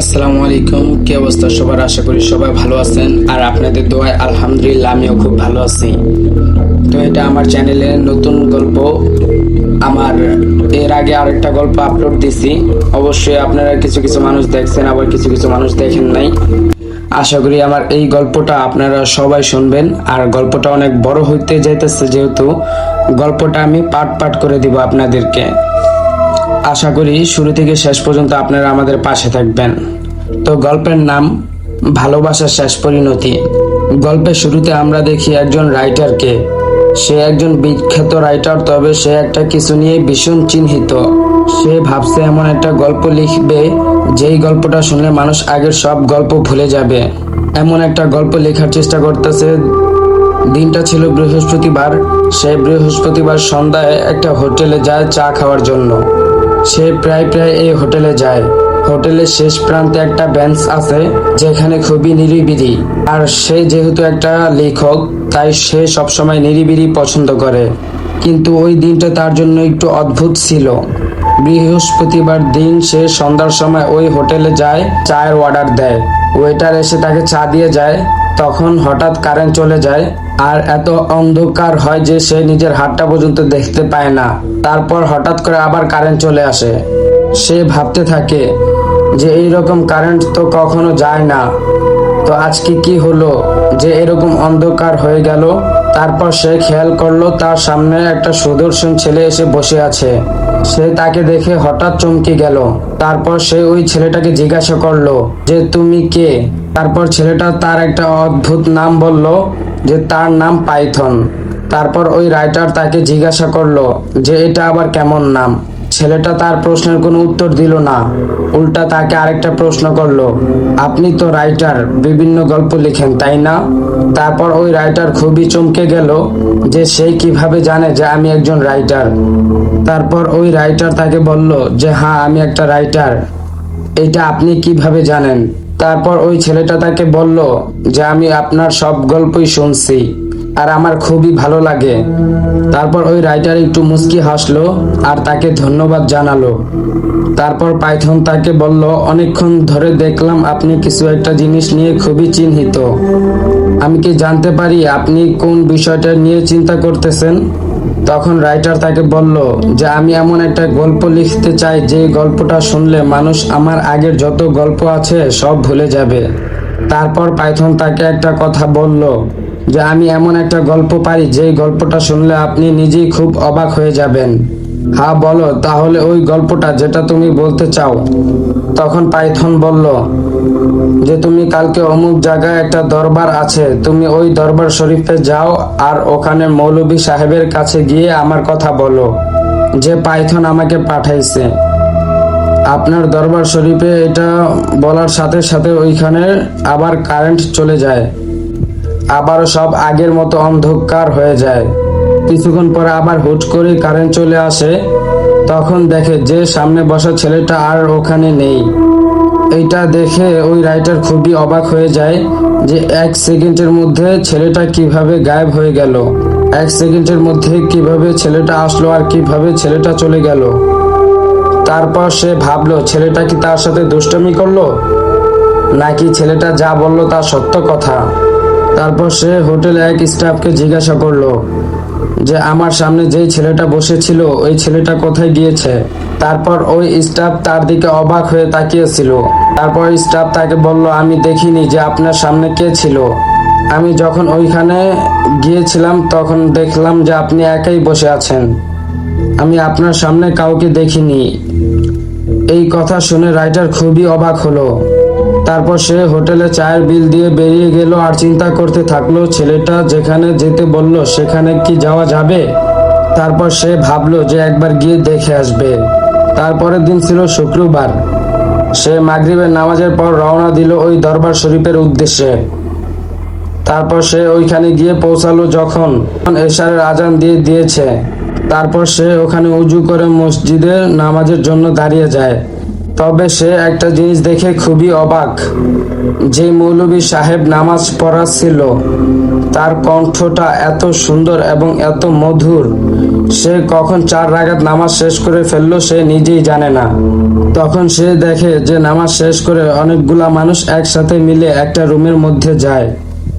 আসসালামু আলাইকুম। কি অবস্থা সবার? আশা করি সবাই ভালো আছেন। আর আপনাদের দোয়ায় আলহামদুলিল্লাহ আমিও খুব ভালো আছি। তো এটা আমার চ্যানেলে নতুন গল্প। আমার এর আগে আরেকটা গল্প আপলোড দিছি। অবশ্যই আপনারা কিছু কিছু মানুষ দেখছেন, আবার কিছু কিছু মানুষ দেখেন নাই। আশা করি আমার এই গল্পটা আপনারা সবাই শুনবেন। আর গল্পটা অনেক বড় হইতে যাইতেছে যেহেতু গল্পটা আমি পাট পাট করে দিব আপনাদেরকে। আশা করি শুরু থেকে শেষ পর্যন্ত আপনারা আমাদের পাশে থাকবেন। তো গল্পের নাম, ভালোবাসার শেষ পরিণতি। গল্পের শুরুতে আমরা দেখি একজন রাইটারকে। সে একজন বিখ্যাত রাইটার, তবে সে একটা কিছু নিয়ে ভীষণ চিহ্নিত সে ভাবছে এমন একটা গল্প লিখবে, যেই গল্পটা শুনলে মানুষ আগের সব গল্প ভুলে যাবে। এমন একটা গল্প লেখার চেষ্টা করতেছে। দিনটা ছিল বৃহস্পতিবার। সে বৃহস্পতিবার সন্ধ্যায় একটা হোটেলে যায় চা খাওয়ার জন্য। সে প্রায় প্রায় এই হোটেলে যায়। হোটেলের শেষ প্রান্তে একটা বেঞ্চ আছে, যেখানে খুবই নিরিবিলি। আর সে যেহেতু একটা লেখক, তাই সে সবসময় নিরিবিলি পছন্দ করে। কিন্তু ওই দিনটা তার জন্য একটু অদ্ভুত ছিল। বৃহস্পতিবার দিন সে সন্ধ্যার সময় ওই হোটেলে যায়, চায়ের অর্ডার দেয়। ওয়েটার এসে তাকে চা দিয়ে যায়। তখন হঠাৎ কারেন্ট চলে যায় আর এত অন্ধকার হয় যে সে নিজের হাতটা পর্যন্ত দেখতে পায় না। তারপর হঠাৎ করে আবার কারেন্ট চলে আসে। সে ভাবতে থাকে যে এইরকম কারেন্ট তো কখনো যায় না। তো আজকে কি হলো? যে এরকম অন্ধকার হয়ে গেল। তারপর সে খেয়াল করল তার সামনে একটা সুদর্শন ছেলে এসে বসে আছে। সে তাকে দেখে হঠাৎ চমকে গেল। তারপর সে ওই ছেলেটাকে জিজ্ঞাসা করল যে, তুমি কে? তারপর ছেলেটা তার একটা অদ্ভুত নাম বলল যে তার নাম পাইথন। তারপর ওই রাইটার তাকে জিজ্ঞাসা করল যে এটা আবার কেমন নাম? ছেলেটা তার প্রশ্নের কোনো উত্তর দিল না। উল্টা তাকে আরেকটা প্রশ্ন করল, আপনি তো রাইটার, বিভিন্ন গল্প লিখেন, তাই না? তারপর ওই রাইটার খুবই চমকে গেল যে সে কীভাবে জানে যে আমি একজন রাইটার। তারপর ওই রাইটার তাকে বলল যে হ্যাঁ আমি একটা রাইটার। এটা আপনি কীভাবে জানেন? তারপর ওই ছেলেটা তাকে বলল যে, আমি আপনার সব গল্পই শুনছি আর আমার খুবই ভালো লাগে। তারপর ওই রাইটার একটু মুচকি হাসলো আর তাকে ধন্যবাদ জানালো। তারপর পাইথন তাকে বলল, অনেকক্ষণ ধরে দেখলাম আপনি কিছু একটা জিনিস নিয়ে খুবই চিহ্নিত আমি কি জানতে পারি আপনি কোন বিষয়টা নিয়ে চিন্তা করতেছেন? তখন রাইটার তাকে বলল যে, আমি এমন একটা গল্প লিখতে চাই, যে গল্পটা শুনলে মানুষ আমার আগের যত গল্প আছে সব ভুলে যাবে। তারপর পাইথন তাকে একটা কথা বলল যে, আমি এমন একটা গল্প পারি, যে গল্পটা শুনলে আপনি নিজেই খুব অবাক হয়ে যাবেন। হ্যাঁ বলো, তাহলে ওই গল্পটা যেটা তুমি বলতে চাও। তখন পাইথন বলল, যে তুমি কালকে অমুক জায়গায় একটা দরবার আছে, তুমি ওই দরবার শরীফে যাও আর ওখানে মৌলভী সাহেবের কাছে গিয়ে আমার কথা বলো, যে পাইথন আমাকে পাঠাইছে। আপনার দরবার শরীফে এটা বলার সাথে সাথে ওইখানে আবার কারেন্ট চলে যায়, আবারও সব আগের মতো অন্ধকার হয়ে যায়। কিছুক্ষণ পরে আবার হুট করে কারেন্ট চলে আসে, তখন দেখে যে সামনে বসা ছেলেটা আর ওখানে নেই। এইটা দেখে ওই রাইটার খুবই অবাক হয়ে যায় যে এক সেকেন্ডের মধ্যে ছেলেটা কীভাবে গায়েব হয়ে গেল, এক সেকেন্ডের মধ্যে কীভাবে ছেলেটা আসলো আর কীভাবে ছেলেটা চলে গেল। তারপর সে ভাবলো, ছেলেটা কি তার সাথে দুষ্টমি করল? নাকি ছেলেটা যা বলল তা সত্য কথা? তারপর সে হোটেলে এক স্টাফকে জিজ্ঞাসা করল যে আমার সামনে যেই ছেলেটা বসেছিল, ওই ছেলেটা কোথায় গিয়েছে? তারপর ওই স্টাফ তার দিকে অবাক হয়ে তাকিয়েছিল। তারপর স্টাফ তাকে বলল, আমি দেখিনি যে আপনার সামনে কে ছিল। আমি যখন ওইখানে গিয়েছিলাম, তখন দেখলাম যে আপনি একাই বসে আছেন। আমি আপনার সামনে কাউকে দেখিনি। এই কথা শুনে রাইটার খুবই অবাক হলো। তারপর সে হোটেলে চায়ের বিল দিয়ে বেরিয়ে গেল আর চিন্তা করতে থাকল, ছেলেটা যেখানে যেতে বলল, সেখানে কি যাওয়া যাবে? তারপর সে ভাবলো যে একবার গিয়ে দেখে আসবে। তারপরের দিন ছিল শুক্রবার। সে মাগরিবের নামাজের পর রওনা দিল ওই দরবার শরীফের উদ্দেশ্যে। তারপর সে ওইখানে গিয়ে পৌঁছালো যখন এশারের আজান দিয়ে দিয়েছে। তারপর সে ওখানে উজু করে মসজিদে নামাজের জন্য দাঁড়িয়ে যায়। তবে সে একটা জিনিস দেখে খুবই অবাক, যে মৌলভী সাহেব নামাজ পড়াচ্ছিল। তার কণ্ঠটা এত সুন্দর এবং এত মধুর, সে কখন চার রাগাত নামাজ শেষ করে ফেলল সে নিজেই জানে না। তখন সে দেখে যে নামাজ শেষ করে অনেকগুলা মানুষ একসাথে মিলে একটা রুমের মধ্যে যায়।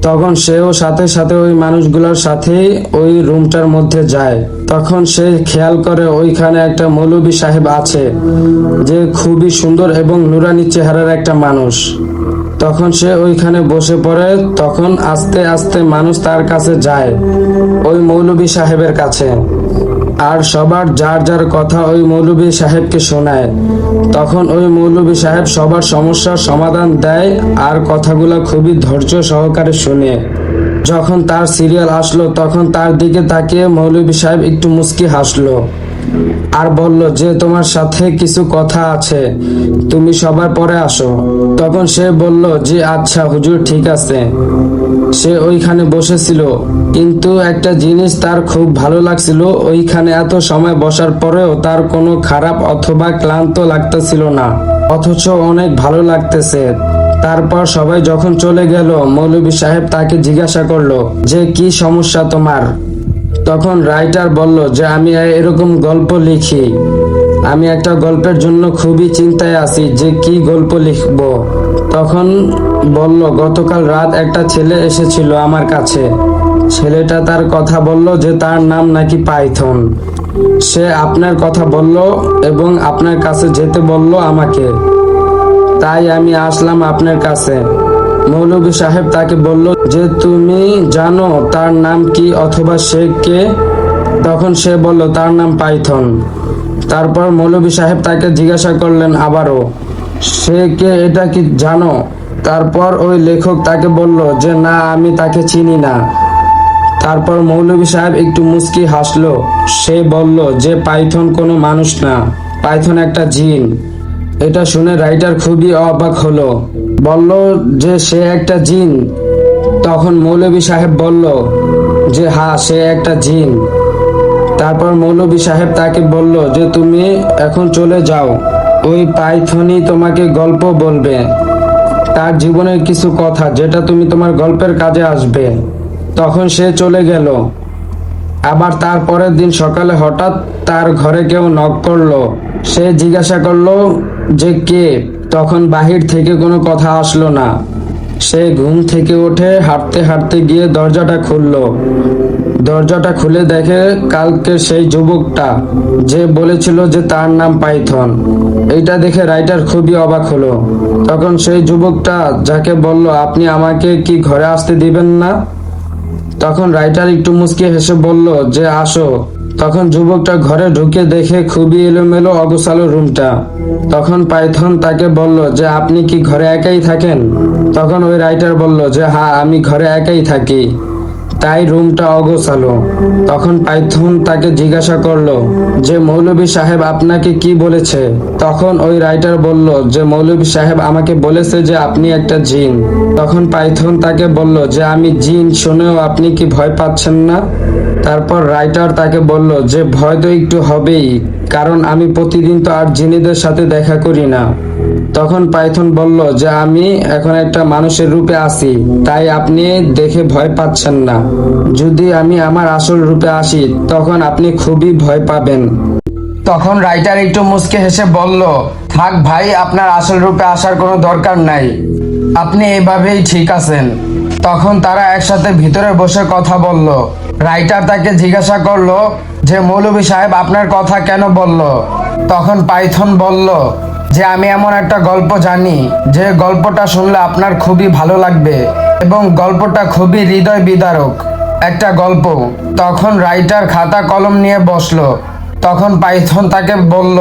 তখন সেও সাথে সাথে ওই মানুষগুলোর সাথে ওই রুমটার মধ্যে যায়। তখন সে খেয়াল করে ওইখানে একটা মৌলবী সাহেব আছে, যে খুবই সুন্দর এবং নুরানি চেহারার একটা মানুষ। তখন সে ওইখানে বসে পড়ে, তখন আস্তে আস্তে মানুষ তার কাছে যায়, ওই মৌলবী সাহেবের কাছে। আর সবার যার যার কথা ওই মৌলবী সাহেবকে শোনায়। তখন ওই মৌলবী সাহেব সবার সমস্যার সমাধান দেয় আর কথাগুলো খুবই ধৈর্য সহকারে শুনে। যখন তার সিরিয়াল আসলো, তখন তার দিকে তাকিয়ে মৌলবী সাহেব একটু মুস্কি হাসলো। আর বলল, যে তোমার সাথে কিছু কথা আছে, তুমি সবার পরে আসো। তখন সে বলল যে আচ্ছা হুজুর, ঠিক আছে। সে ওইখানে বসেছিল, কিন্তু একটা জিনিস তার খুব ভালো লাগছিল, ওইখানে এত সময় বসার পরেও তার কোনো খারাপ অথবা ক্লান্ত লাগতেছিল না, অথচ অনেক ভালো লাগতেছে। তারপর সবাই যখন চলে গেল, মৌলভী সাহেব তাকে জিজ্ঞাসা করল, যে কি সমস্যা তোমার? তখন রাইটার বলল যে, আমি এরকম গল্প লিখি। আমি একটা গল্পের জন্য খুবই চিন্তায় আছি যে, কি গল্প লিখব? তখন বলল, গতকাল রাত একটা ছেলে এসেছিল আমার কাছে। ছেলেটা তার কথা বলল যে, তার নাম নাকি পাইথন। সে আপনার কথা বলল এবং আপনার কাছে যেতে বলল আমাকে। তাই আমি আসলাম আপনার কাছে। মৌলভী সাহেব তাকে বলল, যে তুমি জানো তার নাম কি অথবা সে কে? তখন সে বলল, তার নাম পাইথন। তারপর মৌলভী সাহেব তাকে জিজ্ঞাসা করলেন আবারও, সে কে এটা কি জানো? তারপর ওই লেখক তাকে বলল, যে না, আমি তাকে চিনি না। তারপর মৌলভী সাহেব একটু মুস্কি হাসলো। সে বলল, যে পাইথন কোনো মানুষ না, পাইথন একটা জিন। এটা শুনে রাইটার খুবই অবাক হলো। বলল যে সে একটা জিন। তখন মৌলভী সাহেব বলল যে হ্যাঁ সে একটা জিন। তারপর মৌলভী সাহেব তাকে বলল যে, তুমি এখন চলে যাও। ওই পাইথনই তোমাকে গল্প বলবে। তার জীবনের কিছু কথা যেটা তুমি তোমার গল্পের কাজে আসবে। তখন সে চলে গেল। আবার তার পরের দিন সকালে হঠাৎ তার ঘরে কেউ নক করল। সে জিজ্ঞাসা করল যে, কে? তখন বাহির থেকে কোনো কথা আসলো না। সে ঘুম থেকে উঠে হাঁটতে হাঁটতে গিয়ে দরজাটা খুললো। দরজাটা খুলে দেখে কালকে সেই যুবকটা, যে বলেছিল যে তার নাম পাইথন। এইটা দেখে রাইটার খুবই অবাক হলো। তখন সেই যুবকটা যাকে বলল, আপনি আমাকে কি ঘরে আসতে দিবেন না? তখন রাইটার একটু মুচকে হেসে বলল, যে আসো। তখন যুবকটা ঘরে ঢুকে দেখে খুবই এলোমেলো অগোছালো রুমটা। তখন পাইথন তাকে বলল যে, আপনি কি ঘরে একাই থাকেন? তখন ওই রাইটার বলল যে হ্যাঁ আমি ঘরে একাই থাকি। তাই রুমটা অগোছালো। তখন পাইথন তাকে জিজ্ঞাসা করল, যে মৌলভী সাহেব আপনাকে কি বলেছে? তখন ওই রাইটার বলল, যে মৌলভী সাহেব আমাকে বলেছে যে আপনি একটা জিন। তখন পাইথন তাকে বলল, যে আমি জিন, শুনেও আপনি কি ভয় পাচ্ছেন না? তারপর রাইটার তাকে বলল, যে ভয় তো একটু হবেই, কারণ আমি প্রতিদিন তো আর জিনেদের সাথে দেখা করি না। তখন পাইথন বলল যে, আমি এখন একটা মানুষের রূপে আছি, তাই আপনি দেখে ভয় পাচ্ছেন না। যদি আমি আমার আসল রূপে আসি, তখন আপনি খুবই ভয় পাবেন। তখন রাইটার একটু মুচকে হেসে বলল, থাক ভাই, আপনার আসল রূপে আসার কোনো দরকার নাই। আপনি এভাবেই ঠিক আছেন। তখন তারা একসাথে ভিতরে বসে কথা বলল। রাইটার তাকে জিজ্ঞাসা করল যে, মৌলভী সাহেব, আপনার কথা কেন বলল? তখন পাইথন বলল যে, আমি এমন একটা গল্প জানি। যে গল্পটা শুনলে আপনার খুবই ভালো লাগবে এবং গল্পটা খুবই হৃদয় বিদারক। একটা গল্প। তখন রাইটার খাতা কলম নিয়ে বসল। তখন পাইথন তাকে বলল,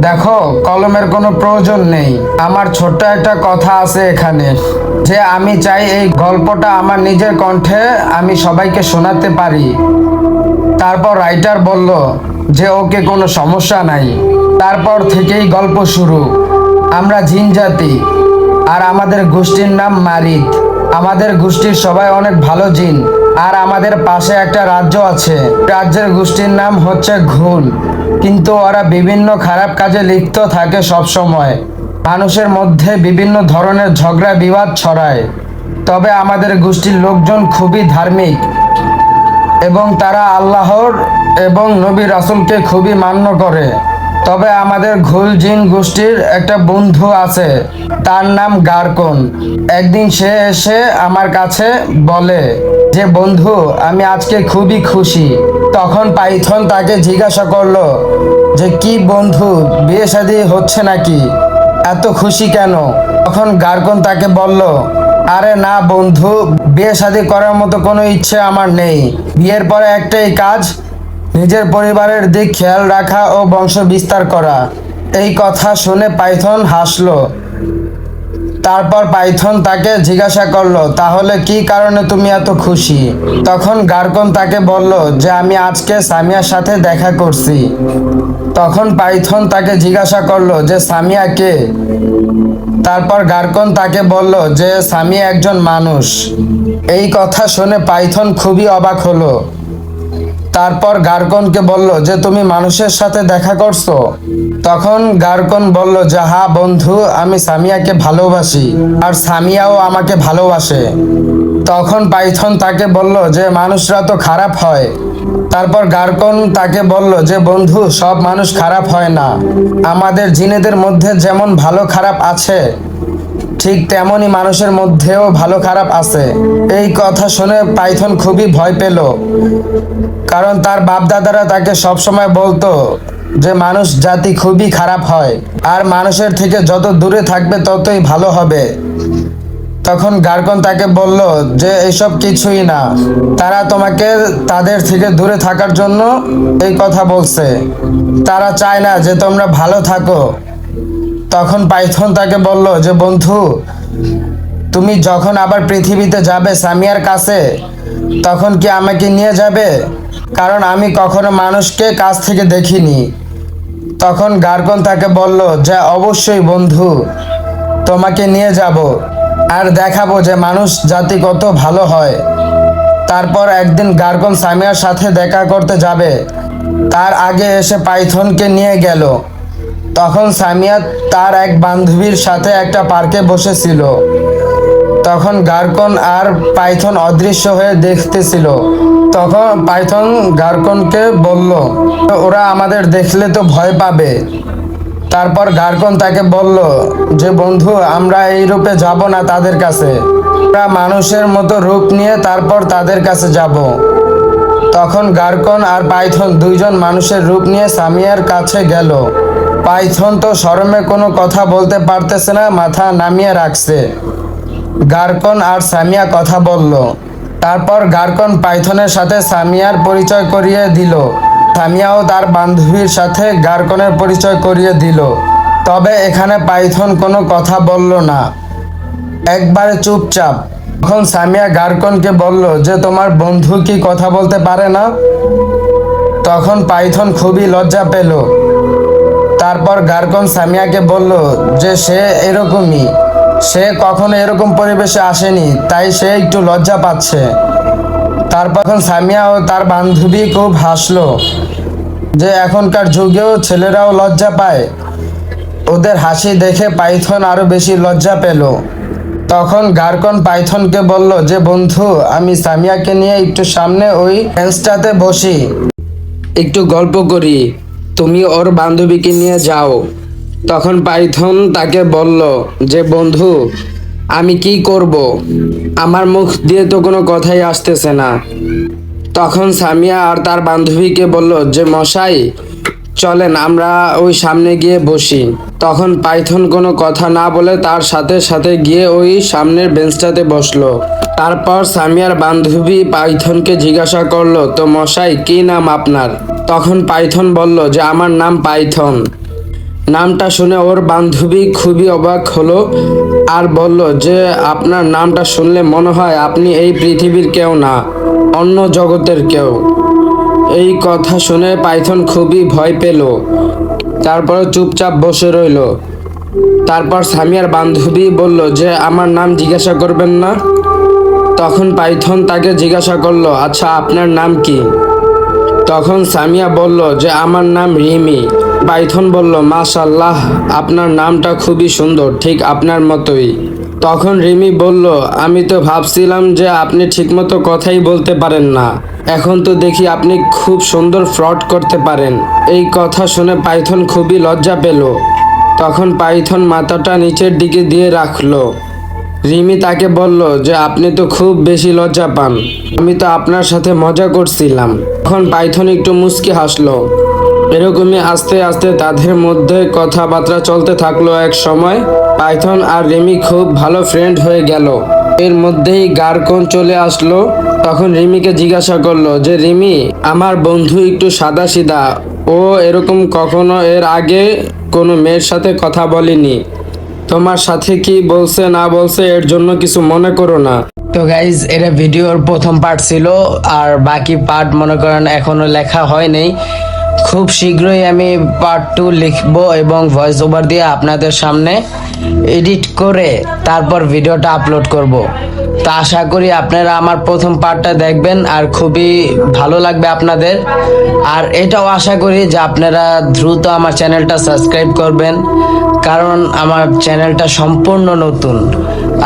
দেখো, কলমের কোনো প্রয়োজন নেই। আমার ছোট্ট একটা কথা আছে এখানে। যে, আমি চাই এই গল্পটা আমার নিজের কণ্ঠে আমি সবাইকে শোনাতে পারি। তারপর রাইটার বলল যে ওকে কোনো সমস্যা নাই। তারপর থেকেই গল্প শুরু। আমরা জিন জাতি আর আমাদের গোষ্ঠীর নাম মারিদ। আমাদের গোষ্ঠীর সবাই অনেক ভালো জিন আর আমাদের পাশে একটা রাজ্য আছে। রাজ্যের গোষ্ঠীর নাম হচ্ছে ঘুল। কিন্তু ওরা বিভিন্ন খারাপ কাজে লিপ্ত থাকে সব সময় মানুষের মধ্যে বিভিন্ন ধরনের ঝগড়া বিবাদ ছড়ায়। তবে আমাদের গোষ্ঠীর লোকজন খুবই ধার্মিক। এবং তারা আল্লাহর এবং নবী রাসুলকে খুবই মান্য করে। তবে আমাদের ঘুল জিন গোষ্ঠীর একটা বন্ধু আছে, তার নাম গারকন। একদিন সে এসে আমার কাছে বলে যে, বন্ধু, আমি আজকে খুবই খুশি। তখন পাইথন তাকে জিজ্ঞাসা করল যে, কি বন্ধু, বিয়ে শাদী হচ্ছে নাকি? এত খুশি কেন? তখন গার্গন তাকে বলল আরে না বন্ধু, বিয়ে শাদী করার মতো কোনো ইচ্ছে আমার নেই। বিয়ের পরে একটাই কাজ, নিজের পরিবারের দিক খেয়াল রাখা ও বংশ বিস্তার করা। এই কথা শুনে পাইথন হাসলো। তারপর পাইথন তাকে জিজ্ঞাসা করল, তাহলে কি কারণে তুমি এত খুশি? তখন গার্কন তাকে বলল যে, আমি আজকে সামিয়ার সাথে দেখা করছি। তখন পাইথন তাকে জিজ্ঞাসা করল যে, সামিয়া কে? তারপর গার্কন তাকে বলল যে সামিয়া একজন মানুষ। এই কথা শুনে পাইথন খুবই অবাক হলো। তারপর গার্কনকে বলল যে, তুমি মানুষের সাথে দেখা করছ? তখন গার্কন বলল যে, হা বন্ধু, আমি সামিয়াকে ভালোবাসি আর সামিয়াও আমাকে ভালোবাসে। তখন পাইথন তাকে বলল যে, মানুষরা তো খারাপ হয় তারপর গার্কন তাকে বলল যে, বন্ধু, সব মানুষ খারাপ হয় না। আমাদের জিনেদের মধ্যে যেমন ভালো খারাপ আছে, ঠিক তেমনই মানুষের মধ্যেও ভালো খারাপ আছে। এই কথা শুনে পাইথন খুবই ভয় পেল, কারণ তার বাপদাদারা তাকে সবসময় বলতো যে, মানুষ জাতি খুবই খারাপ হয়, আর মানুষের থেকে যত দূরে থাকবে ততই ভালো হবে। তখন গার্গন তাকে বলল যে এইসব কিছুই না। তারা তোমাকে তাদের থেকে দূরে থাকার জন্য এই কথা বলছে। তারা চায় না যে তোমরা ভালো থাকো। তখন পাইথন তাকে বলল যে, বন্ধু, তুমি যখন আবার পৃথিবীতে যাবে সামিয়ার কাছে, তখন কি আমাকে নিয়ে যাবে? কারণ আমি কখনো মানুষকে কাছ থেকে দেখিনি। তখন গার্গন তাকে বলল যে, অবশ্যই বন্ধু, তোমাকে নিয়ে যাব। আর দেখাবো যে মানুষ জাতি কত ভালো হয়। তারপর একদিন গার্গন সামিয়ার সাথে দেখা করতে যাবে। তার আগে এসে পাইথনকে নিয়ে গেল। তখন সামিয়া তার এক বান্ধবীর সাথে একটা পার্কে বসেছিল। তখন গার্কন আর পাইথন অদৃশ্য হয়ে দেখতেছিল। তখন পাইথন গার্কনকে বলল, ওরা আমাদের দেখলে তো ভয় পাবে। তারপর গার্কন তাকে বলল, যে বন্ধু, আমরা এই রূপে যাব না তাদের কাছে। আমরা মানুষের মতো রূপ নিয়ে তারপর তাদের কাছে যাব। তখন গার্কন আর পাইথন দুইজন মানুষের রূপ নিয়ে সামিয়ার কাছে গেল। পাইথন তো শরমে কোনো কথা বলতে পারতেছে না, মাথা নামিয়ে রাখছে। গার্কন আর সামিয়া কথা বলল। তারপর গার্কন পাইথনের সাথে সামিয়ার পরিচয় করিয়ে দিল। সামিয়াও তার বান্ধবীর সাথে গার্কনের পরিচয় করিয়ে দিল। তবে এখানে পাইথন কোনো কথা বলল না। একবারে চুপচাপ। তখন সামিয়া গার্কনকে বলল যে, তোমার বন্ধু কি কথা বলতে পারে না? তখন পাইথন খুবই লজ্জা পেল। তারপর গার্কন সামিয়াকে বলল যে, সে এরকমই। সে কখনো এরকম পরিবেশে আসেনি, তাই সে একটু লজ্জা পাচ্ছে। তারপর সামিয়া ও তার বান্ধবী খুব হাসলো যে এখনকার যুগেও ছেলেরাও লজ্জা পায়। ওদের হাসি দেখে পাইথন আরও বেশি লজ্জা পেল। তখন গার্কন পাইথনকে বলল যে, বন্ধু, আমি সামিয়াকে নিয়ে একটু সামনে ওই বেঞ্চটাতে বসি। একটু গল্প করি। তুমি ওর বান্ধবীকে নিয়ে যাও। তখন পাইথন তাকে বলল যে, বন্ধু আমি কি করব? আমার মুখ দিয়ে তো কোনো কথাই আসতেছে না। তখন সামিয়া আর তার বান্ধবীকে বলল, যে মশাই, চলেন, আমরা ওই সামনে গিয়ে বসি। তখন পাইথন কোনো কথা না বলে তার সাথে সাথে গিয়ে ওই সামনের বেঞ্চটাতে বসল। তারপর সামিয়ার বান্ধবী পাইথনকে জিজ্ঞাসা করল, তো মশাই, কি নাম আপনার? তখন পাইথন বলল, যে আমার নাম পাইথন। নামটা শুনে ওর বান্ধবী খুবই অবাক হলো আর বলল যে, আপনার নামটা শুনলে মনে হয় আপনি এই পৃথিবীর কেউ না, অন্য জগতের কেউ। এই কথা শুনে পাইথন খুবই ভয় পেল। তারপর চুপচাপ বসে রইল। তারপর সামিয়ার বান্ধবী বলল যে, আমার নাম জিজ্ঞাসা করবেন না? তখন পাইথন তাকে জিজ্ঞাসা করল আচ্ছা আপনার নাম কি? তখন সামিয়া বলল যে, আমার নাম রিমি। পাইথন বলল মাশাল্লাহ আপনার নামটা খুবই সুন্দর, ঠিক আপনার মতোই। তখন রিমি বলল, আমি তো ভাবছিলাম যে আপনি ঠিকমতো কথাই বলতে পারেন না। এখন তো দেখি আপনি খুব সুন্দর ফ্রড করতে পারেন। এই কথা শুনে পাইথন খুবই লজ্জা পেল। তখন পাইথন মাথাটা নিচের দিকে দিয়ে রাখল। রিমি তাকে বলল যে আপনি তো খুব বেশি লজ্জা পান। আমি তো আপনার সাথে মজা করছিলাম। তখন পাইথন একটু মুচকি হাসলো। এরকমই আস্তে আস্তে তাদের মধ্যে কথাবার্তা চলতে থাকল এক সময়। পাইথন আর রিমি খুব ভালো ফ্রেন্ড হয়ে গেল। এর মধ্যেই গারকন চলে আসলো। তখন রিমিকে জিজ্ঞাসা করল যে, রিমি, আমার বন্ধু একটু সাদা সিধা ও এরকম কখনো এর আগে কোনো মেয়ের সাথে কথা বলেনি? তোমার সাথে কি বলছে, না বলছে, এর জন্য কিছু মনে করো না। তো গাইজ এটা ভিডিওর প্রথম পার্ট ছিল, আর বাকি পার্ট মনে করেন এখনও লেখা হয়নি খুব শীঘ্রই আমি পার্ট টু লিখব এবং ভয়েস ওভার দিয়ে আপনাদের সামনে এডিট করে তারপর ভিডিওটা আপলোড করব। তো আশা করি আপনারা আমার প্রথম পার্টটা দেখবেন আর খুবই ভালো লাগবে আপনাদের। আর এটাও আশা করি যে আপনারা দ্রুত আমার চ্যানেলটা সাবস্ক্রাইব করবেন, কারণ আমার চ্যানেলটা সম্পূর্ণ নতুন।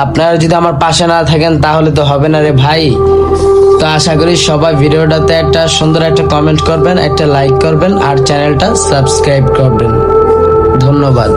আপনারা যদি আমার পাশে না থাকেন তাহলে তো হবে না রে ভাই। তো আশা করি সবাই ভিডিওটাতে একটা সুন্দর একটা কমেন্ট করবেন, একটা লাইক করবেন আর চ্যানেলটা সাবস্ক্রাইব করবেন। ধন্যবাদ।